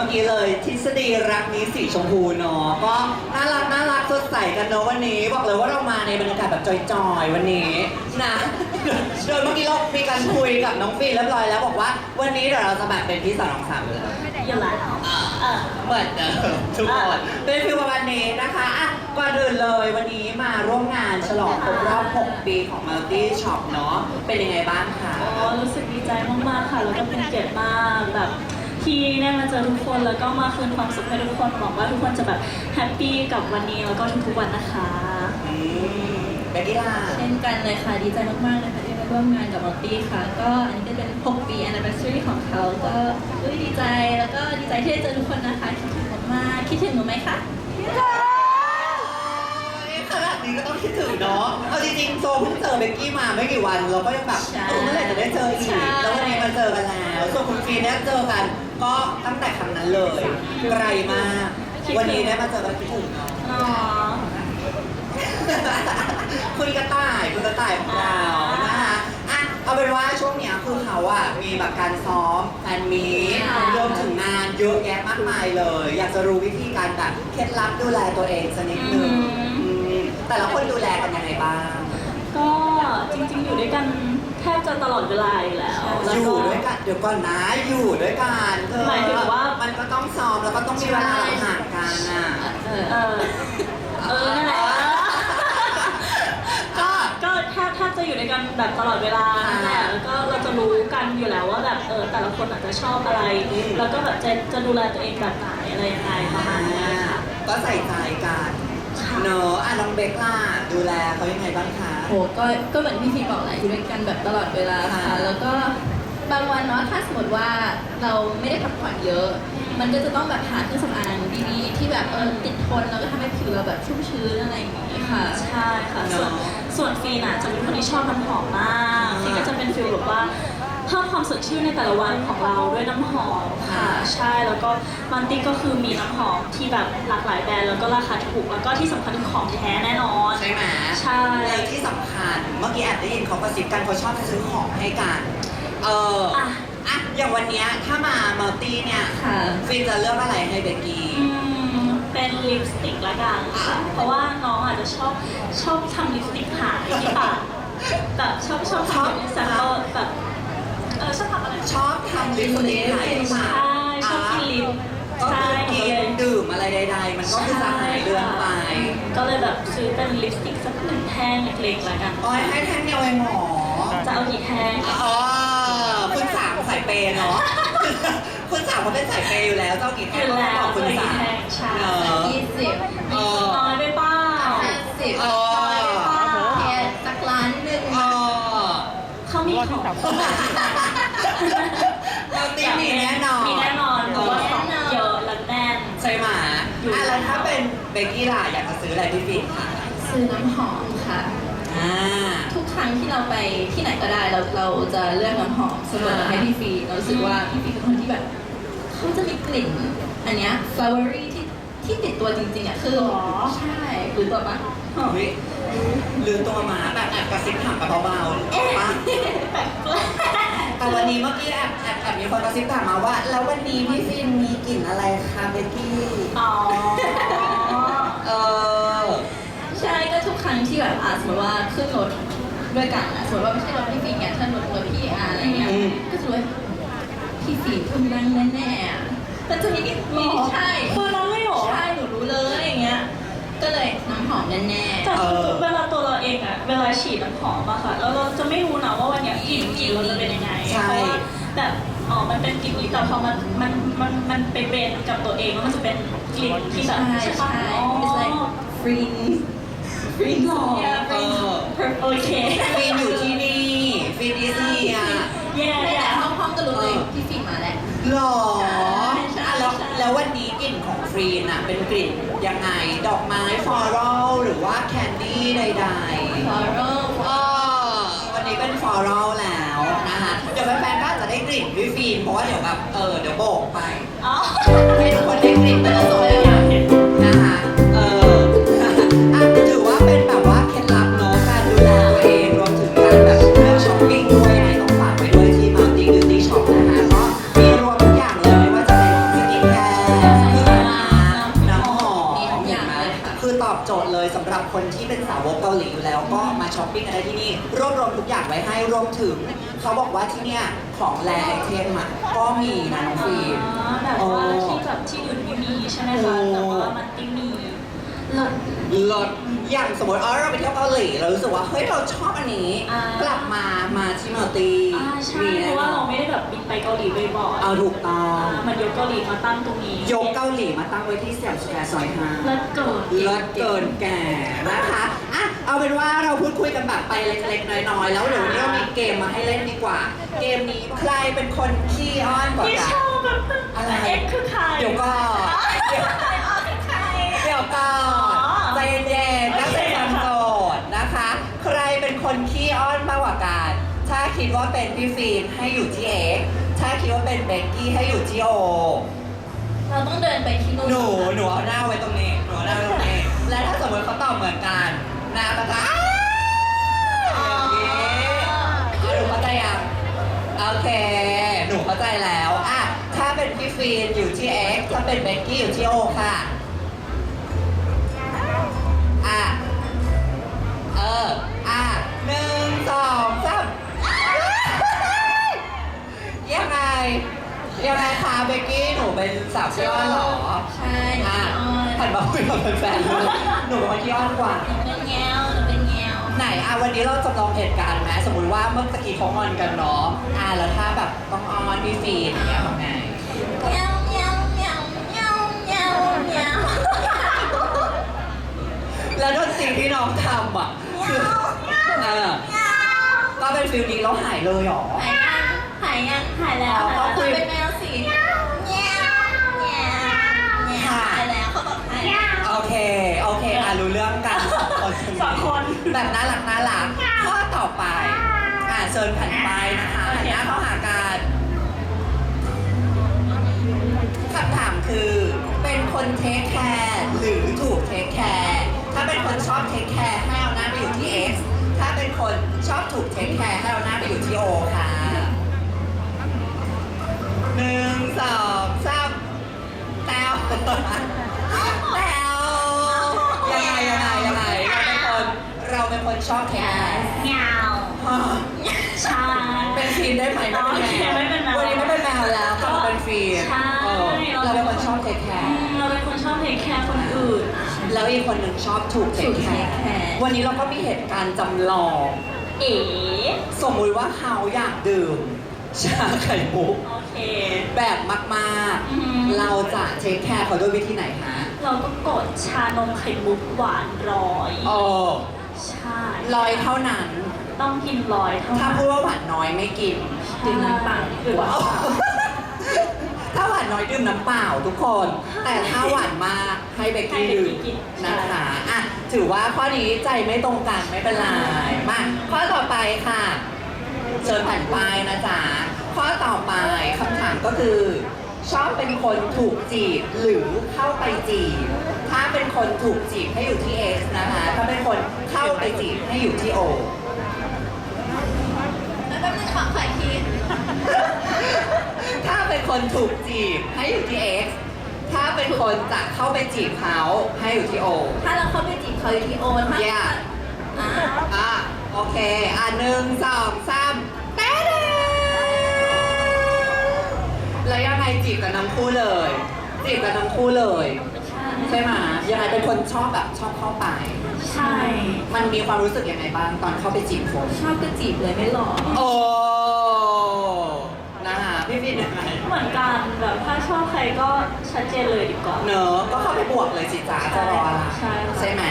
มื่อกี้เลยทฤษฎีรักนี้สีชมพูเนาะก็น่ารักน่ารักสดใสกันเนาะวันนี้ บอกเลยว่าเรามาในบรรยากาศแบบจอยๆวันนี้นะโดยเมื่อกี้เรามีการคุยกับน้องฟีนเรียบร้อยแล้วบอกว่า วันนี้เดี๋ยวเราจะแบบเป็นพี่สาวน้องสาวเลยอยู่แล้วเออเหมือนเดิมทุกคนเป็นฟิลประมาณนี้นะคะอะก่อนอื่นเลยวันนี้มาร่วมงานฉลองครบรอบ 6 ปีของ Multi Shop เนาะเป็นยังไงบ้างคะอ๋อรู้สึกดีใจมากๆค่ะแล้วก็เป็นเกียรติมากแบบ ที่ได้มาเจอทุกคนแล้วก็มาคืนความสุขให้ทุกคนหวังว่าทุกคนจะแบบแฮปปี้กับวันนี้แล้วก็ทุกๆวันนะคะอืมเบกกี้ล่ะเช่นกันเลยค่ะดีใจมากๆเลยค่ะที่มาร่วมงานกับมัลตี้ค่ะ ก็อันนี้ก็เป็น 6 ปี anniversary ของเขาก็อุ๊ยดีใจแล้วก็ดีใจที่ได้เจอทุกคนนะคะคิดถึงมากๆคิดถึงหนูไหมคะขนาด นี้ก็ต้องคิดถึงเนาะเอาจริงๆโซเพิ่งเจอเบกกี้มาไม่กี่วันเราก็ยังแบบใช่เออเมื่อไหร่จะได้เจออีกใช่ แล้ววันนี้มาเจอกันแล้วส่วนคุณฟีนเนี่ยเจอกัน ก็ตั้งแต่ครั้งนั้นเลยไกลมากวันนี้ได้มาเจอกันคิดถึงเนาะ อ๋อ คุณกระต่ายคุณกระต่ายของเรานะคะอะเอาเป็นว่าช่วงเนี้ยคือเขาอะมีแบบการซ้อมแฟนมีตค่ะ รวมถึงงานเยอะแยะมากมายเลย อยากจะรู้วิธีการแบบเคล็ดลับดูแลตัวเองสักนิดนึงอืม แต่ละคนดูแลกันยังไงบ้าง ก็จริงๆอยู่ด้วยกันแทบจะตลอดเวลาอยู่แล้วแล้วอยู่ก็ ด้วยกันเดี๋ยวก่อนนะอยู่ด้วยกันเธอหมายถึงว่า มันก็ต้องซ้อมแล้วก็ต้องมีเวลาห่างกันอะเออเออเออนั่นแหละก็ก็แทบแทบจะอยู่ด้วยกันแบบตลอดเวลานั่นแหละแล้วก็เราจะรู้กันอยู่แล้วว่าแบบเออแต่ละคนอาจจะชอบอะไร แล้วก็แบบจะจะดูแลตัวเองแบบไหนอะไรยังไงประมาณเนี้ยค่ะ ก็ใส่ใจกัน ค่ะเนอะอะน้องเบคล่ะดูแลเขายังไงบ้างคะ โหก็ก็เหมือนพี่พีบอกแหละอยู่ด้วยกันแบบตลอดเวลาค่ะ ค่ะแล้วก็บางวันเนาะถ้าสมมติว่าเราไม่ได้พักผ่อนเยอะ มันก็จะต้องแบบหาเครื่องสำอางดีๆที่แบบเออติดทนแล้วก็ทำให้ผิวเราแบบชุ่มชื้นอะไรอย่างงี้ค่ะ ใช่ค่ะ ส่วนส่วนฟีนอะจะเป็นคนที่ชอบน้ำหอมมากฟีนก็จะเป็นฟีลแบบว่า เพิ่มความสดชื่นในแต่ละวันของเราด้วยน้ำหอมค่ะ ใช่แล้วก็มันตี้ก็คือมีน้ำหอมที่แบบหลากหลายแบรนด์แล้วก็ราคาถูก แล้วก็ที่สำคัญคือของแท้แน่นอน ใช่ไหมใช่ แล้วที่สำคัญเมื่อกี้แอบได้ยินเขากระซิบกันเขาชอบซื้อของให้กัน เอออะ อะอย่างวันเนี้ยถ้ามามัลตี้เนี่ยค่ะ ฟินจะเลือกอะไรให้เบกกี้ อืมเป็นลิปสติกละกันค่ะ เพราะว่าน้องอาจจะชอบชอบทำลิปสติกหายที่ปากแบบชอบชอบทำแบบแซมเปิลแบบ เออชอบทำอะไรชอบทำลิปสติกหายที่ปากใช่ชอบกินลิปก็ใช่คือกินดื่มอะไรใด ๆ มันก็คือจะหายเรือนไปก็เลยแบบซื้อเป็นลิปสติกสักหนึ่งแท่งเล็กๆละกันโอ้ยให้แท่งเดียวเองเหรอจะเอากี่แท่งอ๋อคุณสามสายเปย์เนาะคุณสามเขาเป็นสายเปย์อยู่แล้วเจ้ากี่อแท่งยู่ก็แล้วบอกคุณเลยสากี่มแท่งใช่เออยี่สิบเออน้อยไปเปล่าห้าสิบเออแค่สักล้านหนึ่งเออเขามีของ เราตีมีแน่นอนมีแน่นอนเพราะว่าของเยอะและแน่น ใช่ไหมอะแล้วถ้าเป็นเบกกี้ล่ะอยากจะซื้ออะไรพี่ฟินค่ะซื้อน้ำหอมค่ะ อ่า ทุกครั้งที่เราไปที่ไหนก็ได้เราเราจะเลือกน้ำหอมเสมอให้พี่ฟีเรารู้สึกว่าพี่ฟีเป็นคนที่แบบเขาจะมีกลิ่น อันเนี้ย flowery ที่ที่ติดตัวจริงๆอะคือหรอ ใช่รู้ตัวปะวิลืมตัวมาแบบแอบกระซิบถามกับเบาๆปะแต่วันนี้เมื่อกี้แอบแอบแอบมีคนกระซิบถามมาว่า แล้ววันนี้พี่ฟินมีกลิ่นอะไรคะเบกกี้อ๋อ เออ ใช่ก็ทุกครั้งที่แบบอะสมมติว่าขึ้นรถด้วยกันอะสมมติว่าไม่ใช่รถพี่ฟีไงถ้ารถรถพี่อาอะไรเงี้ย อืม ก็จะรู้ว่าพี่ฟีเพิ่งนั่งแน่ๆอะแต่จะมีนิดมีนิดใช่ คือน้องไม่หรอใช่หนูรู้เลยอย่างเงี้ย ก็เลยน้ำหอมแน่ๆแต่เวลาตัวเราเองอะเวลาฉีดน้ำหอมอะค่ะแล้วเรา มันมันมันมันไปเบนกับตัวเองแล้วมันจะเป็นกลิ่นที่แบบใช่ใช่ใช่ปะอ๋อ it's like green หรอ yeah เอ green อโอเค ฟินอยู่ที่นี่ฟินอีซี่อะแย่แต่แย่ห้องห้องก็รู้เลยพี่ฟีมาแล้ว หรอใช่อะแล้วใช่ แล้ววันนี้กลิ่นของฟรีนอะ เป็นกลิ่นยังไง ดอกไม้ฟลอรัลหรือว่าแคนดี้ใดๆ floral อ๋อวันนี้เป็นฟลอรัลแล้วนะคะ พี่ฟิล์มเพราะว่าเดี๋ยวแบบเออเดี๋ยวบอกไปอ๋อ ให้ทุกคนได้กลิ่นมั หรับคนที่เป็นสาวกเกาหลีอยู่แล้วก็มาช้อปปิ้งกันได้ที่นี่รวบรวมทุกอย่างไว้ให้รวมถึง เขาบอกว่าที่เนี่ยของแรไอเทมอะก็มีนะน้องฟิล์ม อ๋อแบบว่าที่แบบที่อื่นไม่มีใช่ไหมคะโอ้แต่ว่ามันติมีเลิศลดอย่างสมมติเออเราไปเที่ยวเกาหลีเรารู้สึกว่าเฮ้ยเราชอบอันนี้ อ่ากลับมามาที่มัลตีอ่า ใช่มีเพแน่ราะนว่าอเรานไม่ได้แบบบินไปเกาหลีบ่อยๆเอาถูกต้อง อ่ามันยกเกาหลีมาตั้งตรงนี้ยกเกาหลีมาตั้งไว้ที่สยามสแควร์ซอยห้า เลิศเกิน เลิศเกินแก่นะคะอะเอาเป็นว่าเราพูดคุยกันแบบไปเล็กๆน้อยๆ แล้วเดี๋ยววันนี้เรามีเกมมาให้เล่นดีกว่า เกมนี้ใครเป็นคนขี้อ้อนกว่าที่กัชน อบแบบอะไร เอ็กซ์คือใครเดี๋ยวก่อนเดี๋ยวใครอ๋อคือใคร เดี๋ยวก่อนใจเย็นๆนักเป็นคนโสดนะคะ ใครเป็นคนขี้อ้อนมากกว่ากัน ถ้า คิดว่าเป็นพี่ฟิล์มให้อยู่ที่เอ็กซ์ถ้าคิดว่าเป็นเบกกี้ให้อยู่ที่โอ เราต้องเดินไปที่นู่นหนูหนูเอาหน้าไว้ตรงนี้หนูเอาหน้าไว้ตรงนี้ และถ้าสมมติเขาตอบเหมือนกันหน้าก็จะอ้าวอย่างนี้อะหนูเข้าใจยังโอเค หนูเข้าใจแล้วอะถ้าเป็นพี่ฟีนอยู่ที่ X ถ้าเป็นเบกกี้อยู่ที่ O ค่ะ ยังไงคะเบกกี้หนูเป็นสาวที่อ้อนเหรอใช่อะอ้อนผันมาคุยกับแฟนๆเลยหนูเป็นคนที่อ้อนกว่า หนูเป็นแงวหนูเป็นแงวไหนอะวันนี้เราจำลองเหตุการณ์ไหมสมมติว่าเมื่อตะกี้เขางอนกันเนาะอะแล้วถ้าแบบต้องอ้อนพี่ฟีนอย่างเงี้ยทำไงแงวแงวแงวแงวแงวแงวแล้วดนตรีที่น้องทำอะคือเออก็เป็นฟิลนี้แล้วหายเลยเหรอหายยังหายยังหายแล้วอ๋อหายคุแล้วยเป็นแมวสีแงว โอเค โอเคอะรู้เรื่องกันสองคนสองคนแบบน่ารักน่ารักข้อต่อไป อะเชิญผ่านไปนะคะหันหน้าเข้าหากันคำถามคือ เป็นคนเทคแคร์หรือถูกเทคแคร์ถ้าเป็นคนชอบเทคแคร์ให้เอาหน้าไปอยู่ที่ X ถ้าเป็นคนชอบถูกเทคแคร์ให้เอาหน้าไปอยู่ที่ O ค่ะหนึ่งสองสามแต้ว คนชอบเทคแคร์เงาใช่เป็นฟีนได้ไหมไม่เป็นโอเคไม่เป็นแมววันนี้ไม่เป็นแมวแล้วกลับมาเป็นฟีนใช่เออเราเป็นคนชอบเทคแคอืร์มเราเป็นคนชอบเทคแคร์คนอื่น แล้วอีกคนหนึ่งชอบถูกเทถูคกแคเทคร์แคร์วันนี้เราก็มีเหตุการณ์จำลองเอ๋สมมุติว่าเขาอยากดื่มชาไข่มุกโอเคแบบมากอืมๆเราจะเทคแคร์เขาด้วยวิธีไหนคะ เราก็กดชานมไข่มุกหวานร้อยโอ้ ใช่ลอยเท่านั้น ต้องกินร้อยเท่าถ้านั้นพูดว่าหวานน้อยไม่กิน ดื่มน้ำเปล่าดีกว่า ถ้าหวานน้อยดื่มน้ำเปล่าทุกคน แต่ถ้าหวานมากให้เบกกี้ดื่มนะคะอะถือว่าข้อนี้ใจไม่ตรงกันไม่เป็นไรมาข้อต่อไปค่ะ เชิญผ่านไปนะจ๊ะข้อต่อไปคำถามก็คือ ชอบเป็นคนถูกจีบหรือเข้าไปจีบถ้าเป็นคนถูกจีบให้อยู่ที่ X นะคะ ถ้าเป็นคนเข้าไปจีบให้อยู่ที่ O แล้วแป๊บนึงขอขออีกทีถ้าเป็นคนถูกจีบให้อยู่ที่ X ถ้าเป็นคนจะเข้าไปจีบเขาให้อยู่ที่ O ถ้าเราเข้าไปจีบเขาอยู่ที่โอนถ้า Yeah อ่าอะโอเค อะหนึ่งสองสามแป๊ดแล้วยังไงจีบกันทั้งคู่เลย จีบกันทั้งคู่เลย ใช่ใช่ไหมยังไงเป็นคนชอบแบบชอบเข้าไป ใช่ มันมีความรู้สึกยังไงบ้างตอนเข้าไปจีบคน ชอบก็จีบเลยไม่หลอกโอ้นะคะพี่ฟินยังไงเหมือนกันแบบถ้าชอบใครก็ชัดเจนเลยดีกว่า เนอะก็เข้าไปบวกเลยสิจ้าจะรออะไรใช่ค่ะ ใช่ไหม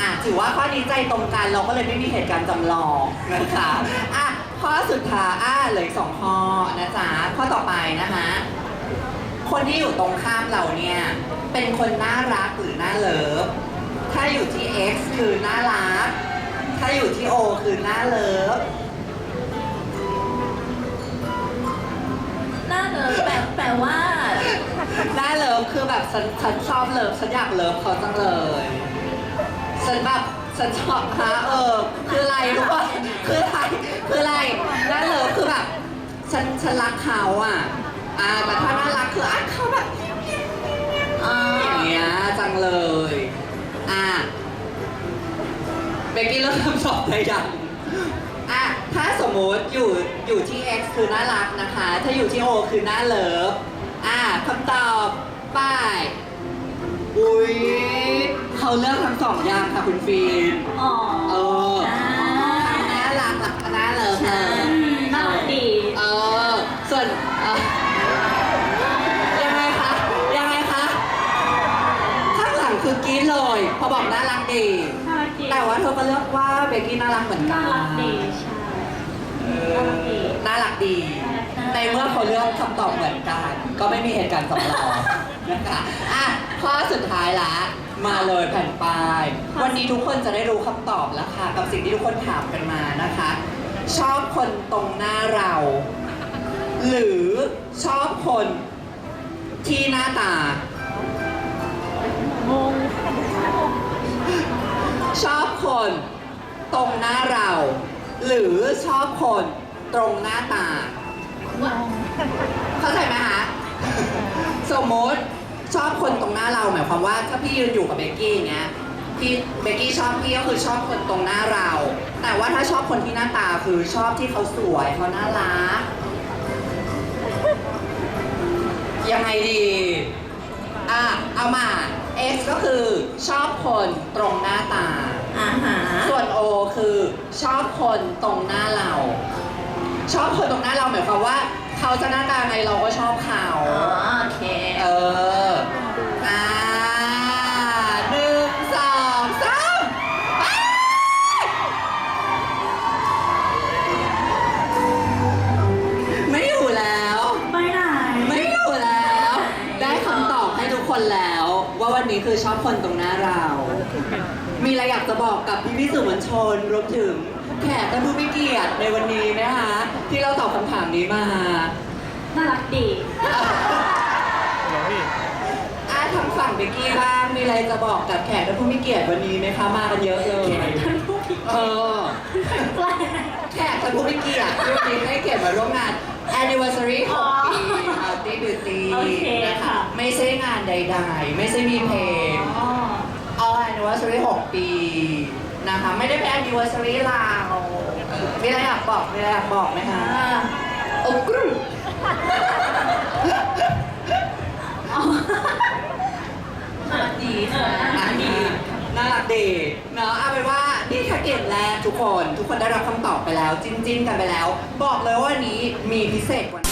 อะถือว่าข้อนี้ใจตรงกันเราก็เลยไม่มีเหตุการณ์จำลองนะคะอะข้อสุดท้ายอะเหลืออกสองข้อนะจ๊ะข้อต่อไปนะคะ คนที่อยู่ตรงข้ามเราเนี่ย เป็นคนน่ารักหรือน่าเลิฟ ถ้าอยู่ที่ X คือน่ารัก ถ้าอยู่ที่ O คือน่าเลิฟ น่าเลยแปลแปลว่า น่าเลิฟคือแบบฉันฉันชอบเลิฟฉันอยากเลิฟเขาจังเลยฉันแบบฉันชอบฮะเออ คืออะไรรู้ป่ะคืออะไรคืออะไรน่าเลิฟคือแบบฉันฉันรักเขาอะ อ่าแต่ถ้าน่ารักคืออะเขาแบบ อ่าอย่างเงี้ยจังเลย อะกกี้เลือกคำตอบได้ยังอะถ้าสมมติอยู่อยู่ที่ X คือน่ารักนะคะ ถ้าอยู่ที่ O คือน่าเลิฟอะคำตอบป้ายอุ้ยเขาเลือกทั้งสองอย่างค่ะคุณฟีนอ๋อ เออ อบอกน่ารักดี น่ารักดีแต่ว่าเธอก็เลือกว่าเบกกี้น่ารักเหมือนกัน่านรักดีใช่ เออน่ารักดี ในเมื่อเขาเลือกคำตอบเหมือนกัน ก็ไม่มีเหตุการณ์สำรองนะคะอะข้อสุดท้ายละ มาเลยแผ่นป้าย วันนี้ทุกคนจะได้รู้คำตอบแล้วค่ะ กับสิ่งที่ทุกคนถามกันมานะคะ ชอบคนตรงหน้าเรา หรือชอบคนที่หน้าตา ชอบคนตรงหน้าเรา หรือชอบคนตรงหน้าตา เข้าใจไหมคะ สมมติชอบคนตรงหน้าเราหมายความว่าถ้าพี่ยืนอยู่กับเบกกี้อย่างเงี้ยพี่เบกกี้ชอบพี่ก็คือชอบคนตรงหน้าเรา แต่ว่าถ้าชอบคนที่หน้าตาคือชอบที่เขาสวยเขาน่ารักยังไงดี อะ เอามา X ก็คือชอบคนตรงหน้าตาอาหารส่วน O คือชอบคนตรงหน้าเรา ชอบคนตรงหน้าเราหมายความว่า เขาจะหน้าตาไงเราก็ชอบเขา อ๋อโอเคเอ คือชอบคนตรงหน้าเรา มีอะไรอยากจะบอกกับพี่พี่ๆสื่อมวลชนรวมถึงแขกและผู้มีเกียรติในวันนี้นะคะ ที่เราตอบคำถามนี้มาน่ารักดีอะทางฝั่งเบกกี้บ้างมีอะไรจะบอกกับแขกและผู้มีเกียรติวันนี้ไหมคะมากันเยอะเลยท่านผู้ผิดเออ แปลแขกและผู้มีเกียรติที่วันนี้ให้เกียรติมาร่วมงาน anniversary ของปี Healthy Beauty โอเคนะคะค่ะ ไม่ใช่งานใดๆ ไม่ใช่มีเพลง อ๋อ all anniversary 6 ปีนะคะ ไม่ได้เป็น anniversary ลาวเออมีอะไรอยากบอกมีอะไรอยากบอกไหมคะอ่าโอ้กรูอ๋อน่ารักดีค่ะอะ น่ารักดีเนาะเอาเป็นว่านี่แค่เกมแรกทุกคน ทุกคนได้รับคำตอบไปแล้ว จิ้นๆกันไปแล้ว บอกเลยว่าวันนี้มีพิเศษกว่านั้น